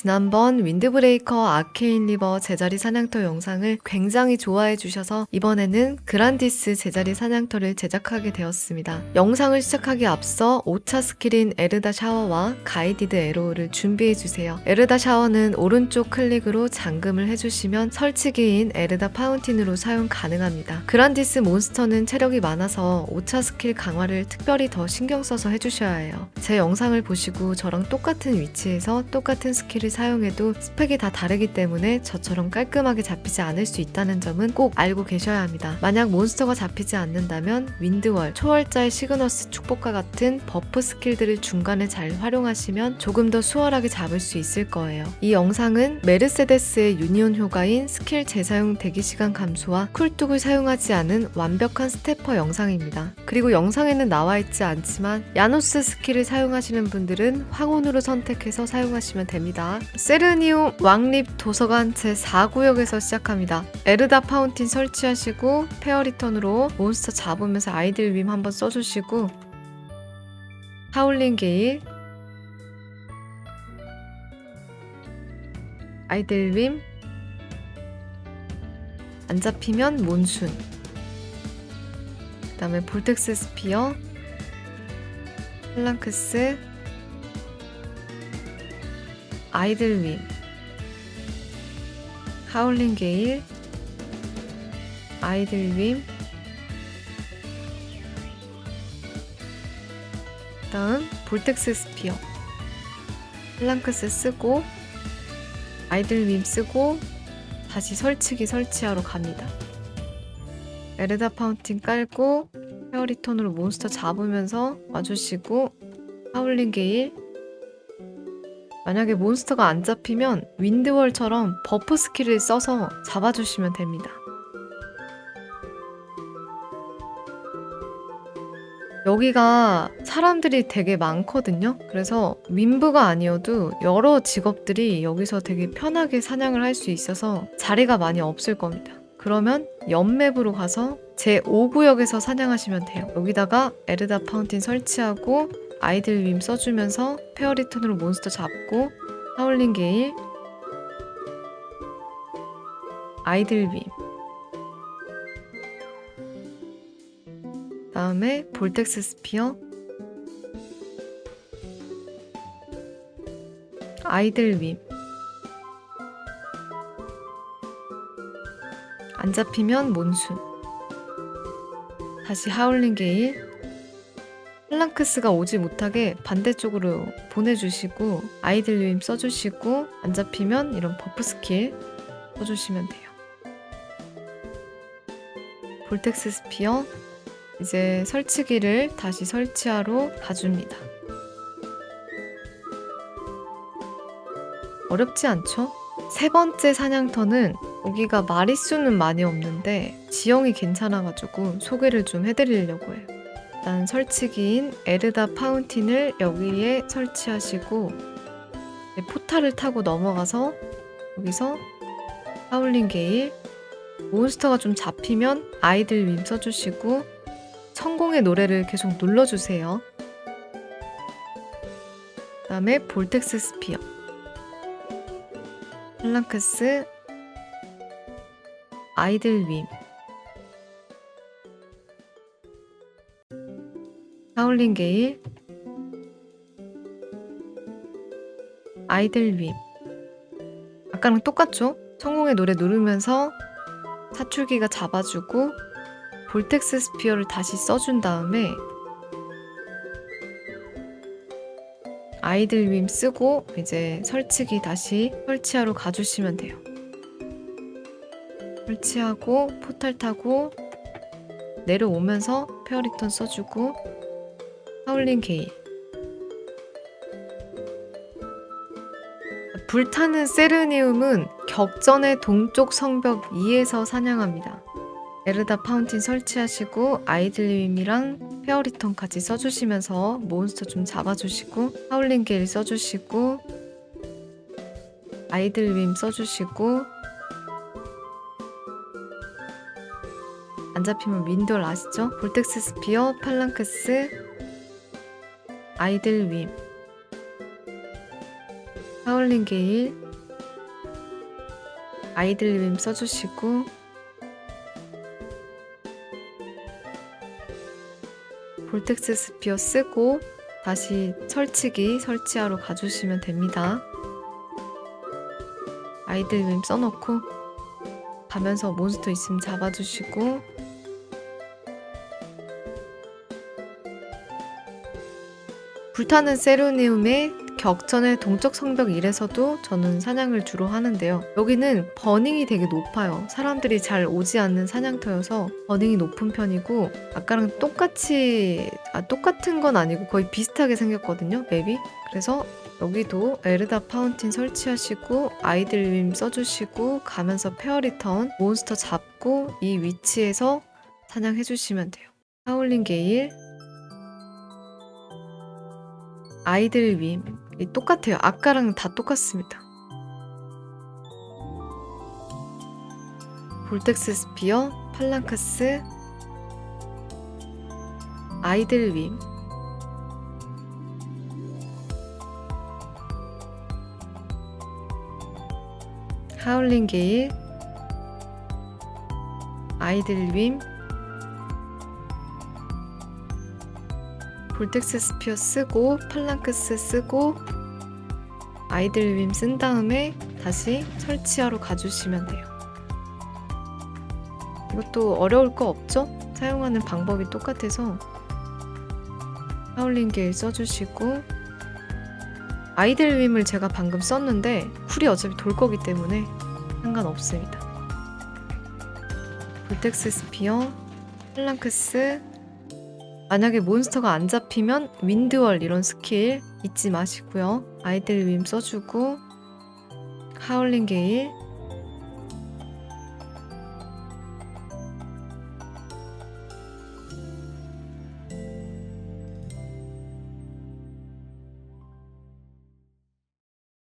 지난번 윈드브레이커 아케인 리버 제자리 사냥터 영상을 굉장히 좋아해 주셔서 이번에는 그란디스 제자리 사냥터를 제작하게 되었습니다. 영상을 시작하기 앞서 5차 스킬인 에르다 샤워와 가이디드 에로우를 준비해 주세요. 에르다 샤워는 오른쪽 클릭으로 잠금을 해주시면 설치기인 에르다 파운틴으로 사용 가능합니다. 그란디스 몬스터는 체력이 많아서 5차 스킬 강화를 특별히 더 신경 써서 해주셔야 해요. 제 영상을 보시고 저랑 똑같은 위치에서 똑같은 스킬을 사용해도 스펙이 다 다르기 때문에 저처럼 깔끔하게 잡히지 않을 수 있다는 점은 꼭 알고 계셔야 합니다. 만약 몬스터가 잡히지 않는다면 윈드월, 초월자의 시그너스 축복과 같은 버프 스킬들을 중간에 잘 활용하시면 조금 더 수월하게 잡을 수 있을 거예요. 이 영상은 메르세데스의 유니온 효과인 스킬 재사용 대기 시간 감소와 쿨뚝을 사용하지 않은 완벽한 스태퍼 영상입니다. 그리고 영상에는 나와 있지 않지만 야노스 스킬을 사용하시는 분들은 황혼으로 선택해서 사용하시면 됩니다. 세르니움 왕립 도서관 제4구역에서 시작합니다. 에르다 파운틴 설치하시고 페어리턴으로 몬스터 잡으면서 아이들 빔 한번 써주시고 하울링 게일 아이들 빔안 잡히면 몬순 그 다음에 볼텍스 스피어 플랑크스 아이들 윈 하울링 게일 아이들 윈 다음 볼텍스 스피어. 플랑크스 쓰고 아이들 윈 쓰고 다시 설치기 설치하러 갑니다. 에르다 파운틴 깔고 페어리톤으로 몬스터 잡으면서 와주시고 하울링 게일 만약에 몬스터가 안 잡히면 윈드월처럼 버프 스킬을 써서 잡아주시면 됩니다. 여기가 사람들이 되게 많거든요. 그래서 윈브가 아니어도 여러 직업들이 여기서 되게 편하게 사냥을 할 수 있어서 자리가 많이 없을 겁니다. 그러면 연맵으로 가서 제 5구역에서 사냥하시면 돼요. 여기다가 에르다 파운틴 설치하고 아이들 윈 써주면서 페어리턴으로 몬스터 잡고 하울링 게일. 아이들 윈 다음에 볼텍스 스피어. 아이들 윈 안 잡히면 몬순. 다시 하울링 게일 플랑크스가 오지 못하게 반대쪽으로 보내주시고 아이들 유임 써주시고 안 잡히면 이런 버프 스킬 써주시면 돼요. 볼텍스 스피어 이제 설치기를 다시 설치하러 가줍니다. 어렵지 않죠? 세 번째 사냥터는 여기가 마리수는 많이 없는데 지형이 괜찮아가지고 소개를 좀 해드리려고 해요. 일단 설치기인 에르다 파운틴을 여기에 설치하시고 포탈을 타고 넘어가서 여기서 하울링 게일 몬스터가 좀 잡히면 아이들 윈 써주시고 성공의 노래를 계속 눌러주세요. 그 다음에 볼텍스 스피어 플랑크스 아이들 윈 하울링 게일 아이들 윈 아까랑 똑같죠? 성공의 노래 누르면서 사출기가 잡아주고 볼텍스 스피어를 다시 써준 다음에 아이들 윈 쓰고 이제 설치기 다시 설치하러 가주시면 돼요. 설치하고 포탈 타고 내려오면서 페어리턴 써주고 하울링 게일 불타는 세르니움은 격전의 동쪽 성벽 2에서 사냥합니다. 에르다 파운틴 설치하시고 아이들님이랑 페어리턴까지 써주시면서 몬스터 좀 잡아주시고 하울링 게일 써주시고 아이들님 써주시고 안 잡히면 윈돌 아시죠? 볼텍스 스피어, 팔랑크스, 아이들 윈, 하울링 게일. 아이들림 써주시고. 볼텍스 스피어 쓰고 다시 설치기 설치하러 가주시면 됩니다. 아이들림 써놓고 가면서 몬스터 있으면 잡아주시고 불타는 세르니움의 격전의 동적 성벽 1에서도 저는 사냥을 주로 하는데요. 여기는 버닝이 되게 높아요. 사람들이 잘 오지 않는 사냥터여서 버닝이 높은 편이고 아까랑 똑같이 아 똑같은 건 아니고 거의 비슷하게 생겼거든요. 맵이. 그래서 여기도 에르다 파운틴 설치하시고 아이들 림 써주시고 가면서 페어리턴 몬스터 잡고 이 위치에서 사냥해 주시면 돼요. 하울링 게일 아이들 윈이 똑같아요. 아까랑 다 똑같습니다. 볼텍스 스피어, 팔랑카스, 아이들 윈 하울링 게일, 아이들 윈 볼텍스 스피어 쓰고 팔랑크스 쓰고 아이들 윈쓴 다음에 다시 설치하러 가주시면 돼요. 이것도 어려울 거 없죠? 사용하는 방법이 똑같아서 하울링 게일 써주시고 아이들 윈을 제가 방금 썼는데 쿨이 어차피 돌 거기 때문에 상관없습니다. 볼텍스 스피어, 플랑크스, 만약에 몬스터가 안 잡히면 윈드월 이런 스킬 잊지 마시고요. 아이들 윈 써주고 하울링 게일